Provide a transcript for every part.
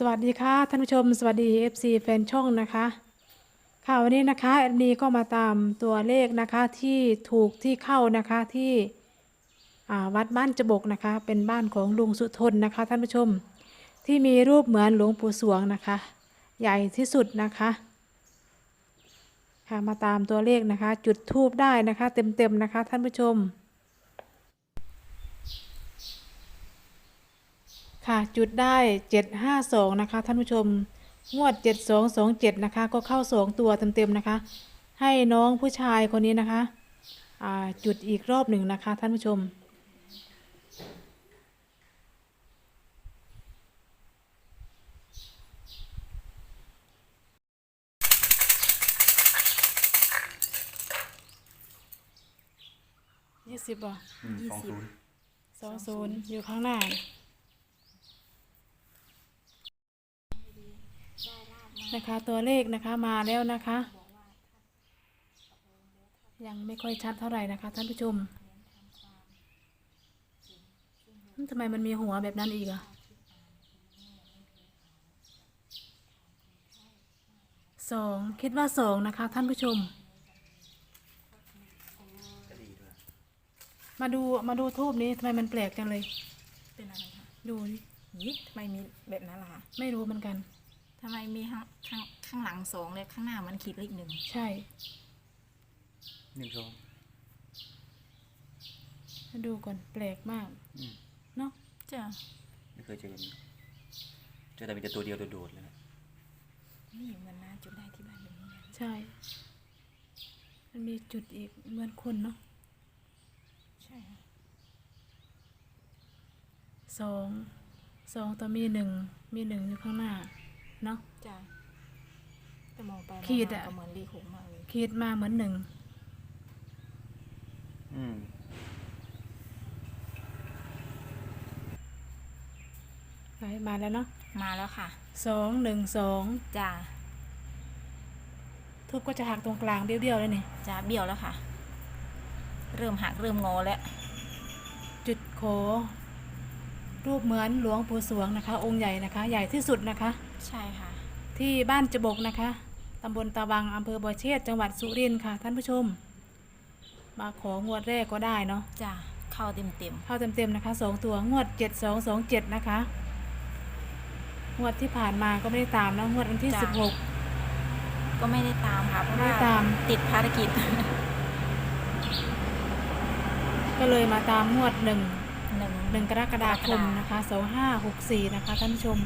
สวัสดีค่ะท่านผู้ชมสวัสดี FC แฟนช่องนะคะค่ะวันนี้นะคะแอดนีก็มาตามตัวเลขนะคะที่ถูกที่เข้านะคะที่วัดบ้านจบกนะคะ เป็นบ้านของลุงสุทนนะคะ ท่านผู้ชมที่มีรูปเหมือนหลวงปู่สวงนะคะ ใหญ่ที่สุดนะคะค่ะมาตามตัวเลขนะคะ จุดทูบได้นะคะ เต็มๆนะคะ ท่านผู้ชม ค่ะจุดได้เจ็ดห้าสองนะคะ ท่านผู้ชม งวดเจ็ดสองสองเจ็ดนะคะ ก็เข้าสองตัวเต็มๆนะคะ ให้น้องผู้ชายคนนี้นะคะอ่าจุดอีกรอบหนึ่งนะคะ ท่านผู้ชม ยี่สิบอะอืมสองศูนย์สองศูนย์อยู่ข้างหน้า นะคะ ตัวเลขนะคะมาแล้วนะคะ ยังไม่ค่อยชัดเท่าไหร่นะคะท่านผู้ชมทำไมมันมีหัวแบบนั้นอีกอะสองคิดว่าสองนะคะ ท่านผู้ชม มาดูมาดูทูบนี้ทำไมมันแปลกจังเลย เป็นอะไรคะดูนี่ยี่ทำไมมีแบบนั้นล่ะคะไม่รู้เหมือนกัน ทำไมมีข้างข้างข้างหลังสองเลยข้างหน้ามันขีดเลขหนึ่งใช่ หนึ่งสองมาดูก่อนแปลกมากอืมเนาะจ้ะไม่เคยเจอแบบนี้เจอแต่มีแต่ตัวเดียวโดดๆเลยนะนี่เหมือนน้าจุดได้ที่บ้านแบบนี้นะใช่ มันมีจุดอีกเหมือนคนเนาะใช่ค่ะสองสองต่อมีหนึ่งมีหนึ่งอยู่ข้างหน้า เนาะ จ้ะแต่มองไปมองขีดมาอะ ก็เหมือนเลขหกมากเลยคิดมาเหมือนหนึ่งอืมไปมาแล้วเนาะมาแล้วค่ะ สองหนึ่งสองจ้ะทุบก็จะหักตรงกลางเดียวๆเลยนี่ จ้ะเบี้ยวแล้วค่ะ เริ่มหักเริ่มงอแล้ว จุดโข รูปเหมือนหลวงปู่สวงนะคะ องค์ใหญ่นะคะ ใหญ่ที่สุดนะคะ ใช่ค่ะ ที่บ้านจบกนะคะตำบลตาวังอำเภอบ่อเชษจังหวัดสุรินทร์ค่ะ ท่านผู้ชม มาของวดแรกก็ได้เนาะจ้ะเข้าเต็มเต็มเข้าเต็มๆนะคะสองตัวงวดเจ็ดสองสองเจ็ดนะคะงวดที่ผ่านมาก็ไม่ได้ตามนะงวดวันที่สิบหกๆก็ไม่ได้ตามค่ะเพราะไม่ว่าได้ตามติดภารกิจ ก็เลยมาตามงวดหนึ่ง หนึ่งหนึ่งกรกฎาคมกรกฎานะคะสองห้าหกสี่นะคะท่านผู้ชม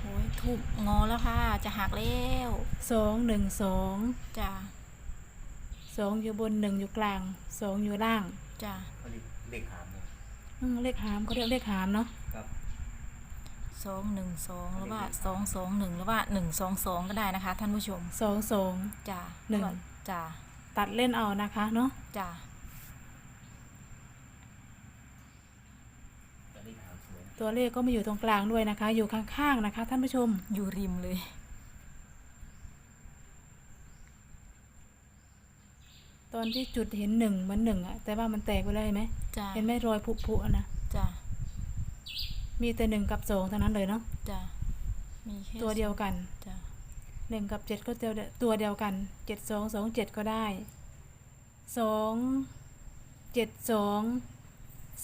โอ้ยทุบงอแล้วค่ะ จะหักแล้วสองหนึ่งสองจ้ะสองอยู่บนหนึ่งอยู่กลางสองอยู่ล่างจ้ะก็เลขเลขหามเลยอืมเลขหามเขาเรียกเลขหามเนาะครับสองหนึ่งสองหรือว่าสองสองหนึ่งหรือว่าหนึ่งสองสองก็ได้นะคะ ท่านผู้ชมสองสองจ้ะหนึ่งจ้ะตัดเล่นเอานะคะเนาะจ้ะ แต่เลขหามสวยนะ ตัวเลขก็มาอยู่ตรงกลางด้วยนะคะ อยู่ข้างๆนะคะ ท่านผู้ชมอยู่ริมเลย ตอนที่จุดเห็นหนึ่งเหมือนหนึ่งอะแต่ว่ามันแตกไปเลยเห็นไหมจ้ะเห็นไหมรอยผุๆอะนะจ้ะมีแต่หนึ่งกับสองเท่านั้นเลยเนาะจ้ะมีแค่ตัวเดียวกันจ้ะหนึ่งกับเจ็ดก็ตัวเดียวตัวเดียวกันเจ็ดสองสองเจ็ดก็ได้สองเจ็ดสอง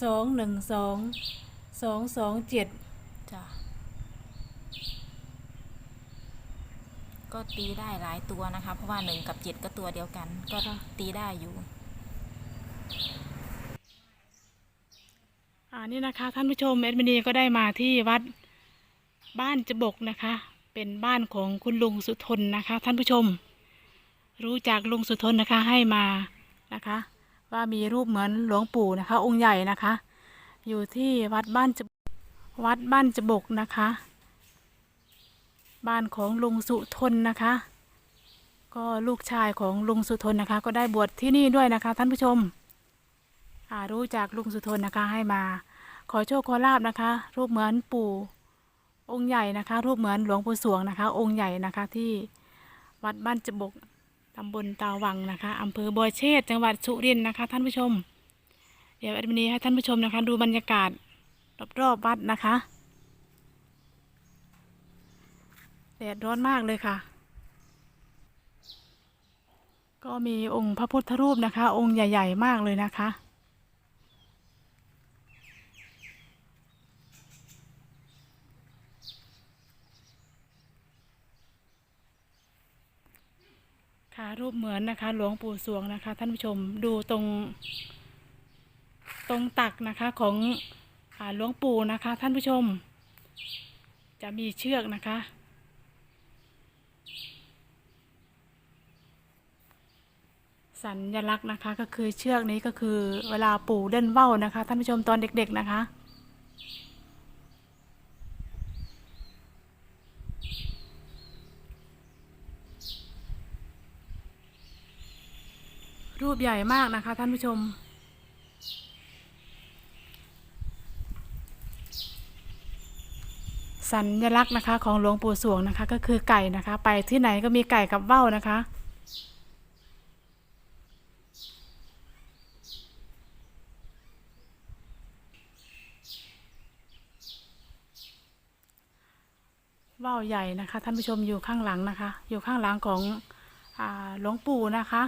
สองหนึ่งสอง สองสองเจ็ดจ้ะก็ตีได้หลายตัวนะคะ เพราะว่าหนึ่งกับเจ็ดก็ตัวเดียวกัน ก็ตีได้อยู่ อ่านี่นะคะ ท่านผู้ชมแอดมินีก็ได้มาที่วัดบ้านจบกนะคะ เป็นบ้านของคุณลุงสุทนนะคะ ท่านผู้ชม รู้จักลุงสุทนนะคะให้มานะคะ ว่ามีรูปเหมือนหลวงปู่นะคะ องค์ใหญ่นะคะ อยู่ที่วัดบ้านจบวัดบ้านจบกนะคะ บ้านของลุงสุทนนะคะ ก็ลูกชายของลุงสุทนนะคะ ก็ได้บวชที่นี่ด้วยนะคะ ท่านผู้ชมรู้จากลุงสุทนนะคะให้มา ขอโชคขอลาบนะคะ รูปเหมือนปู่องค์ใหญ่นะคะ รูปเหมือนหลวงปู่สวงนะคะ องค์ใหญ่นะคะที่วัดบ้านจบกตำบลตาวังนะคะอำเภอบัวเชษจังหวัดสุรินทร์นะคะ ท่านผู้ชม ดี๋ยวแอดมินีให้ท่านผู้ชมนะคะ ดูบรรยากาศรอบๆวัดนะคะแดร้อนมากเลยค่ะ ก็มีองค์พระพุทธรูปนะคะ องค์ใหญ่ ๆ มากเลยนะคะค่ะรูปเหมือนนะคะ หลวงปู่สวงนะคะ ท่านผู้ชมดูตรง ตรงตักนะคะของหลวงปู่นะคะ ท่านผู้ชม จะมีเชือกนะคะ สัญลักษณ์นะคะก็คือเชือกนี้ก็คือเวลาปู่เล่นว่าวนะคะ ท่านผู้ชมตอนเด็ก ๆนะคะรูปใหญ่มากนะคะท่านผู้ชม สัญลักษณ์นะคะ ของหลวงปู่สวงนะคะ ก็คือไก่นะคะ ไปที่ไหนก็มีไก่กับว่าวนะคะ ว่าวใหญ่นะคะ ท่านผู้ชมอยู่ข้างหลังนะคะ อยู่ข้างหลังของหลวงปู่นะคะ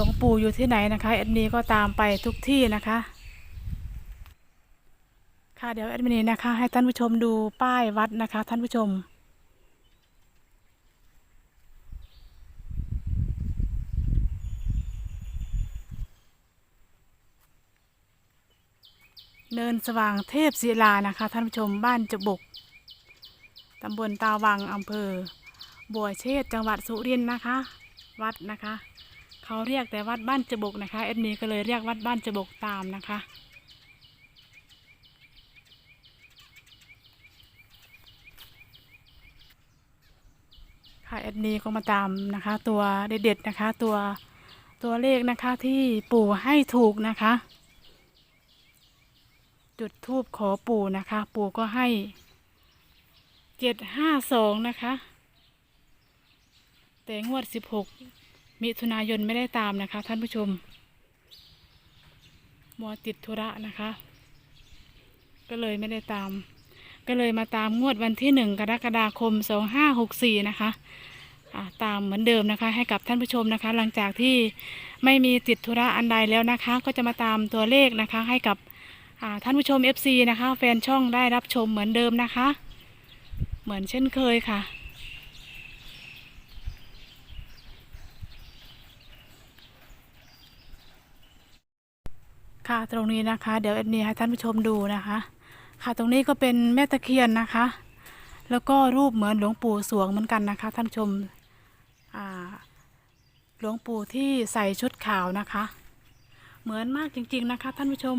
หลวงปู่อยู่ที่ไหนนะคะแอดมินก็ตามไปทุกที่นะคะ ค่ะเดี๋ยวแอดมินนะคะ ให้ท่านผู้ชมดูป้ายวัดนะคะ ท่านผู้ชมเนินสว่างเทพศิลานะคะ ท่านผู้ชมบ้านจบก ตำบลตาวังอำเภอ บัวเชษจังหวัดสุรินทร์นะคะ วัดนะคะ เขาเรียกแต่วัดบ้านจบกนะคะเอ็ดมีก็เลยเรียกวัดบ้านจบกตามนะคะ ค่ะเอ็ดมีก็มาตามนะคะ ตัวเด็ดๆนะคะ ตัวตัวเลขนะคะที่ปู่ให้ถูกนะคะ จุดทูบขอปู่นะคะ ปู่ก็ให้เจ็ดห้าสองนะคะ แต่งวดสิบหก มิถุนายนไม่ได้ตามนะคะ ท่านผู้ชมมัวติดธุระนะคะ ก็เลยไม่ได้ตาม ก็เลยมาตามงวดวันที่หนึ่งกรกฎาคมสองห้าหกสี่นะคะตามเหมือนเดิมนะคะ ให้กับท่านผู้ชมนะคะ หลังจากที่ไม่มีติดธุระอันใดแล้วนะคะ ก็จะมาตามตัวเลขนะคะ ให้กับท่านผู้ชม FC นะคะ แฟนช่องได้รับชมเหมือนเดิมนะคะ เหมือนเช่นเคยค่ะ ค่ะตรงนี้นะคะเดี๋ยวเอ็ดมีให้ท่านผู้ชมดูนะคะ ค่ะตรงนี้ก็เป็นแม่ตะเคียนนะคะ แล้วก็รูปเหมือนหลวงปู่สวงเหมือนกันนะคะ ท่านผู้ชมหลวงปู่ที่ใส่ชุดขาวนะคะ เหมือนมากจริง ๆนะคะ ท่านผู้ชม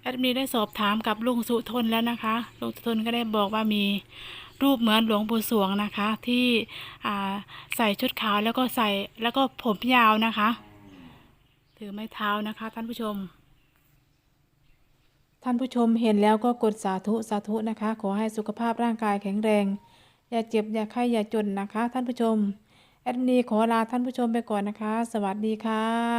แอดมินได้สอบถามกับลุงสุทนแล้วนะคะลุงสุทนก็ได้บอกว่ามีรูปเหมือนหลวงปู่สวงนะคะ ที่ใส่ชุดขาวแล้วก็ใส่แล้วก็ผมยาวนะคะ ถือไม้เท้านะคะ ท่านผู้ชม ท่านผู้ชมเห็นแล้วก็กดสาธุสาธุนะคะ ขอให้สุขภาพร่างกายแข็งแรง อย่าเจ็บอย่าไข้อย่าจนนะคะ ท่านผู้ชม แอดมินขอลาท่านผู้ชมไปก่อนนะคะ สวัสดีค่ะ